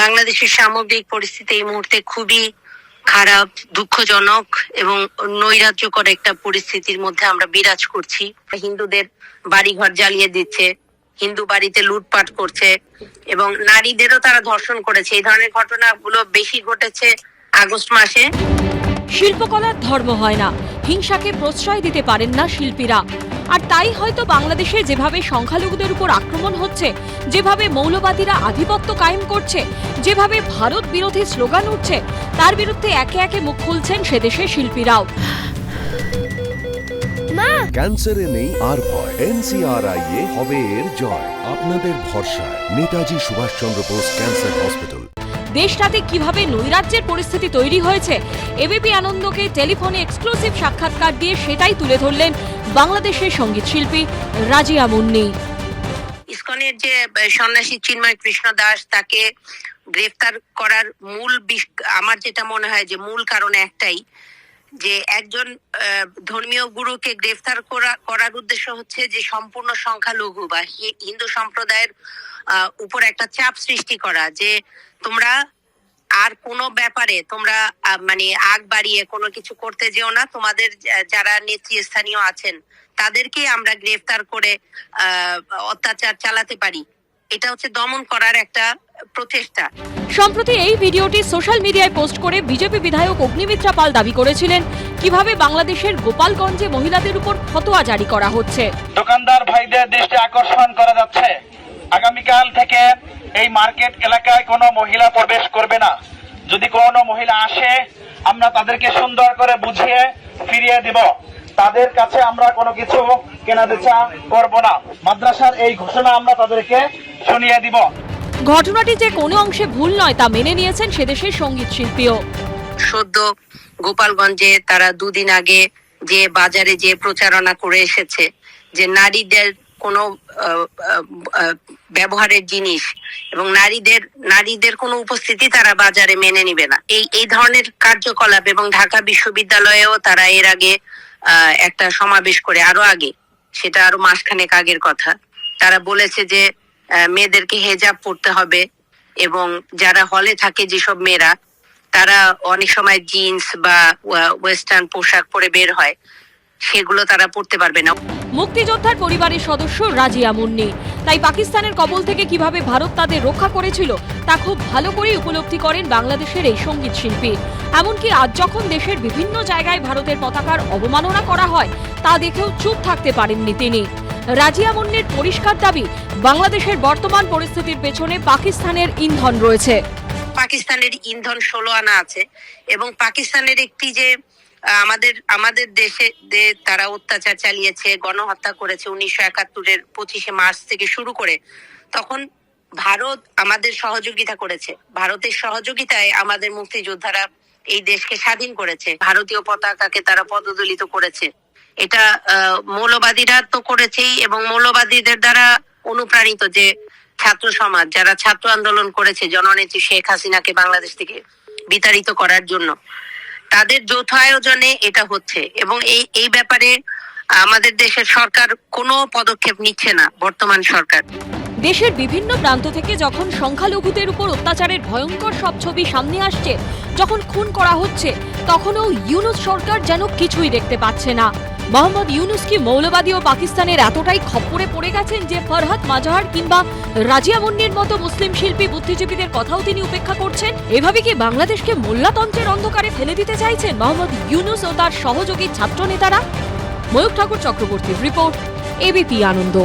বাংলাদেশের সামগ্রিক পরিস্থিতি এই মুহূর্তে খুবই খারাপ, দুঃখজনক এবং নৈরাজ্যকর একটা পরিস্থিতির মধ্যে আমরা বিরাজ করছি। হিন্দুদের বাড়িঘর জ্বালিয়ে দিচ্ছে, হিন্দু বাড়িতে লুটপাট করছে এবং নারীদেরও তারা ধর্ষণ করেছে। এই ধরনের ঘটনাগুলো বেশি ঘটেছে আগস্ট মাসে। শিল্পকলার ধর্ম হয় না। হিংসাকে প্রশ্রয় দিতে পারেন না শিল্পীরা। আর তাই হয়তো বাংলাদেশে যেভাবে সংখ্যালঘুদের উপর আক্রমণ হচ্ছে যেভাবে মৌলবাদীরা আধিপত্য কায়েম করছে যেভাবে ভারত বিরোধী স্লোগান উঠছে তার বিরুদ্ধে একে একে মুখ খুলছেন সেদেশের শিল্পীরাও। ক্যান্সারে নেই আর ভয়। এনসিআরআই এ হবে এর জয়। আপনাদের ভরসা নেতাজি সুভাষচন্দ্র বোস ক্যান্সার হসপিটাল। দেশটাতে কীভাবে নৈরাজ্যের পরিস্থিতি তৈরি হয়েছে, এবিপি আনন্দকে টেলিফোনে এক্সক্লুসিভ সাক্ষাৎকার দিয়ে সেটাই তুলে ধরলেন বাংলাদেশের সংগীত শিল্পী রাজিয়া মুন্নি। ইসকনের যে সন্ন্যাসী চিন্ময় কৃষ্ণ দাস, তাকে গ্রেফতার করার মূল আমার যেটা মনে হয় যে মূল কারণ একটাই, যে একজন ধর্মীয় গুরুকে গ্রেফতার করা, করার উদ্দেশ্য হচ্ছে যে সম্পূর্ণ সংখ্যালঘু বা হিন্দু সম্প্রদায়ের উপর একটা চাপ সৃষ্টি করা যে তোমরা আর কোনো ব্যাপারে তোমরা মানে আগ বাড়িয়ে কোনো কিছু করতে যেও না। তোমাদের যারা নেতৃস্থানীয় আছেন তাদেরকে আমরা গ্রেফতার করে আহ, অত্যাচার চালাতে পারি। এটা হচ্ছে দমন করার একটা প্রচেষ্টা। সম্প্রতি এই ভিডিওটি সোশ্যাল মিডিয়ায় পোস্ট করে বিজেপি বিধায়ক অগ্নিমিত্রা পাল দাবি করেছিলেন কীভাবে বাংলাদেশের গোপালগঞ্জে মহিলাদের উপর ফতোয়া জারি করা হচ্ছে। দোকানদার ভাইদের দৃষ্টি আকর্ষণ করা যাচ্ছে। আগামীকাল থেকে এই মার্কেট এলাকায় কোনো মহিলা প্রবেশ করবে না। যদি কোনো মহিলা আসে আমরা তাদেরকে সুন্দর করে বুঝিয়ে ফিরিয়ে দিব। তাদের কাছে আমরা কোনো কিছু কেনা বেচা করব না। মাদ্রাসার এই ঘোষণা আমরা তাদেরকে শুনিয়ে দিব। ঘটনাটি যে কোনো অংশে ভুল নয় তা মেনে নিয়েছেন সেদেশের সংগীত শিল্পীও। সদ্য গোপালগঞ্জে তারা দুদিন আগে যে বাজারে যে প্রচারণা করে এসেছে যে নারীদের কোনো ব্যবহারের জিনিস এবং নারীদের নারীদের কোনো উপস্থিতি তারা বাজারে মেনে নিবে না। এই এই ধরনের কার্যকলাপ এবং ঢাকা বিশ্ববিদ্যালয়েও তারা এর আগে একটা সমাবেশ করে আরও আগে, সেটা আরও মাসখানেক আগের কথা। তারা বলেছে যে মেয়েদেরকে হেজাব পড়তে হবে এবং যারা হলে থাকে যেসব মেয়েরা, তারা অনেক সময় জিন্স বা ওয়েস্টার্ন পোশাক পরে বের হয়, সেগুলো তারা পড়তে পারবে না। মুক্তিযোদ্ধার পরিবারের সদস্য রাজিয়া মুন্নি। তাই পাকিস্তানের কবল থেকে কীভাবে ভারত তাদের রক্ষা করেছিল, তা খুব ভালো করেই উপলব্ধি করেন বাংলাদেশের এই সংগীত শিল্পী। এমনকি আজ যখন দেশের বিভিন্ন জায়গায় ভারতের পতাকার অবমাননা করা হয়, তা দেখেও চুপ থাকতে পারেননি তিনি। রাজিয়া মুন্নির পরিষ্কার দাবি, বাংলাদেশের বর্তমান পরিস্থিতির পেছনে পাকিস্তানের ইন্ধন রয়েছে। পাকিস্তানের ইন্ধন ষোলো আনা আছে এবং পাকিস্তানের একটি যে আমাদের আমাদের দেশে তারা অত্যাচার চালিয়েছে, গণহত্যা করেছে উনিশশো একাত্তরের পঁচিশে মার্চ থেকে শুরু করে। তখন ভারত আমাদের সহযোগিতা করেছে। ভারতের সহযোগিতায় আমাদের মুক্তিযোদ্ধারা এই দেশকে স্বাধীন করেছে। ভারতীয় পতাকাকে তারা পদদলিত করেছে। এটা মৌলবাদীরা তো করেছেই এবং মৌলবাদীদের দ্বারা অনুপ্রাণিত যে ছাত্র সমাজ, যারা ছাত্র আন্দোলন করেছে জননেত্রী শেখ হাসিনাকে বাংলাদেশ থেকে বিতাড়িত করার জন্য। তাদের যৌথ আয়োজনে এটা হচ্ছে এবং এই এই ব্যাপারে আমাদের দেশের সরকার কোনো পদক্ষেপ নিচ্ছে না, বর্তমান সরকার। দেশের বিভিন্ন প্রান্ত থেকে যখন সংখ্যালঘুদের উপর অত্যাচারের ভয়ঙ্কর সব ছবি সামনে আসছে, যখন খুন করা হচ্ছে, তখনও ইউনুস সরকার যেন কিছুই দেখতে পাচ্ছে না। মোহাম্মদ ইউনুস কি মৌলবাদী ও পাকিস্তানের এতটাই খপ্পরে পড়ে গেছেন যে ফরহাদ মাজাহার কিংবা রাজিয়া মুন্নির মতো মুসলিম শিল্পী বুদ্ধিজীবীদের কথাও তিনি উপেক্ষা করছেন। এভাবে কি বাংলাদেশকে মোল্লাতন্ত্রের অন্ধকারে ফেলে দিতে চাইছেন মোহাম্মদ ইউনুস ও তার সহযোগী ছাত্র নেতারা ময়ূক ঠাকুর চক্রবর্তীর রিপোর্ট, এবিপি আনন্দ।